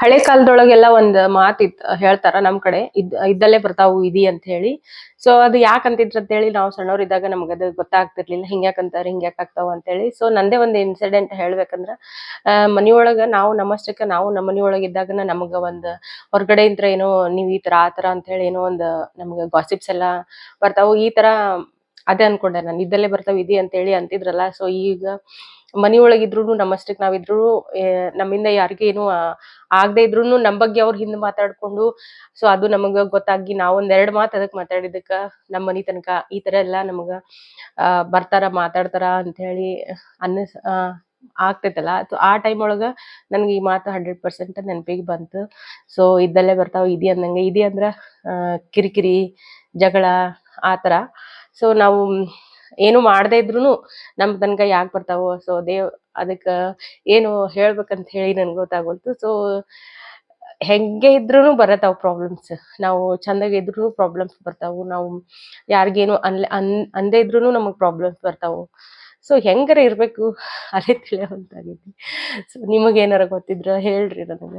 ಹಳೆ ಕಾಲದೊಳಗೆಲ್ಲ ಒಂದ್ ಮಾತ್ ಇತ್, ಹೇಳ್ತಾರ ನಮ್ ಕಡೆ, ಇದ್, ಇದ್ದಲ್ಲೇ ಬರ್ತಾವು ಇದಿ ಅಂತ ಹೇಳಿ. ಸೊ ಅದು ಯಾಕಂತಿದ್ರ ಅಂತ ಹೇಳಿ ನಾವು ಸಣ್ಣವರಿದ್ದಾಗ ನಮ್ಗೆ ಅದು ಗೊತ್ತಾಗ್ತಿರ್ಲಿಲ್ಲ ಹಿಂಗ್ಯಾಕಂತಾರ ಹಿಂಗ್ಯಾಕ್ ಆಗ್ತಾವ ಅಂತ ಹೇಳಿ. ಸೊ ನಂದೇ ಒಂದ್ ಇನ್ಸಿಡೆಂಟ್ ಹೇಳ್ಬೇಕಂದ್ರ ಮನಿಯೊಳಗ ನಾವು ನಮ್ಮಷ್ಟಕ್ಕೆ ನಾವು ನಮ್ಮ ಮನಿಯೊಳಗ ಇದ್ದಾಗ ನಮಗ ಒಂದ್ ಹೊರಗಡೆ ಇಂತ್ರ ಏನೋ ನೀವ್ ಈ ತರ, ಆ ತರ ಅಂತ ಹೇಳಿ ಏನೋ ಒಂದ್ ನಮ್ಗೆ ಗಾಸಿಪ್ಸ್ ಎಲ್ಲಾ ಬರ್ತಾವು. ಈ ತರ ಅದೇ ಅನ್ಕೊಂಡೆ ನಾನು, ಇದ್ದಲ್ಲೇ ಬರ್ತಾವ ಇದಿ ಅಂತ ಹೇಳಿ ಅಂತಿದ್ರಲ್ಲ. ಸೊ ಈಗ ಮನಿಯೊಳಗಿದ್ರು ನಮ್ಮಷ್ಟಕ್ಕೆ ನಾವಿದ್ರು ನಮ್ಮಿಂದ ಯಾರಿಗೆ ಏನು ಆಗದೆ ಇದ್ರೂನು ನಮ್ಮ ಬಗ್ಗೆ ಅವ್ರ ಹಿಂದೆ ಮಾತಾಡ್ಕೊಂಡು, ಸೊ ಅದು ನಮಗ ಗೊತ್ತಾಗಿ ನಾವ್ ಒಂದ್ ಎರಡ್ ಮಾತ್ ಅದಕ್ ಮಾತಾಡಿದಕ್ಕ ನಮ್ ಮನಿ ತನಕ ಈ ತರ ಎಲ್ಲಾ ನಮಗ ಬರ್ತಾರ, ಮಾತಾಡ್ತಾರ ಅಂತ ಹೇಳಿ ಅನ್ನಸ್ ಆಗ್ತೈತಲ್ಲ. ಆ ಟೈಮ್ ಒಳಗ ನನ್ಗೆ ಈ ಮಾತು ಹಂಡ್ರೆಡ್ ಪರ್ಸೆಂಟ್ ನೆನಪಿಗೆ ಬಂತು. ಸೊ ಇದ್ದಲ್ಲೇ ಬರ್ತಾವ, ಇದಿ ಅಂದಂಗೆ, ಇದಿ ಅಂದ್ರ ಕಿರಿಕಿರಿ, ಜಗಳ, ಆ ಥರ ಸೊ ನಾವು ಏನು ಮಾಡದೇ ಇದ್ರೂನು ನಮ್ ತನಕ ಯಾಕೆ ಬರ್ತಾವೋ ಸೊ ದೇವ್ ಅದಕ್ಕ ಏನು ಹೇಳ್ಬೇಕಂತ ಹೇಳಿ ನನ್ಗೆ ಗೊತ್ತಾಗೋಲ್ತು. ಸೊ ಹೆಂಗೆ ಇದ್ರೂ ಬರತ್ತಾವ ಪ್ರಾಬ್ಲಮ್ಸ್ ನಾವು ಚಂದಾಗಿ ಇದ್ರೂ ಪ್ರಾಬ್ಲಮ್ಸ್ ಬರ್ತಾವು. ನಾವು ಯಾರಿಗೇನು ಅನ್ಲ, ಅನ್ ಅಂದೇ ಇದ್ರೂ ನಮಗ್ ಪ್ರಾಬ್ಲಮ್ಸ್ ಬರ್ತಾವು. ಸೊ ಹೆಂಗಾರ ಇರ್ಬೇಕು? ಅದೇ ತಿಳಿಯೋಂತಾಗೈತಿ ಸೊ ನಿಮಗೇನಾರ ಗೊತ್ತಿದ್ರ ಹೇಳ್ರಿ ನನಗ.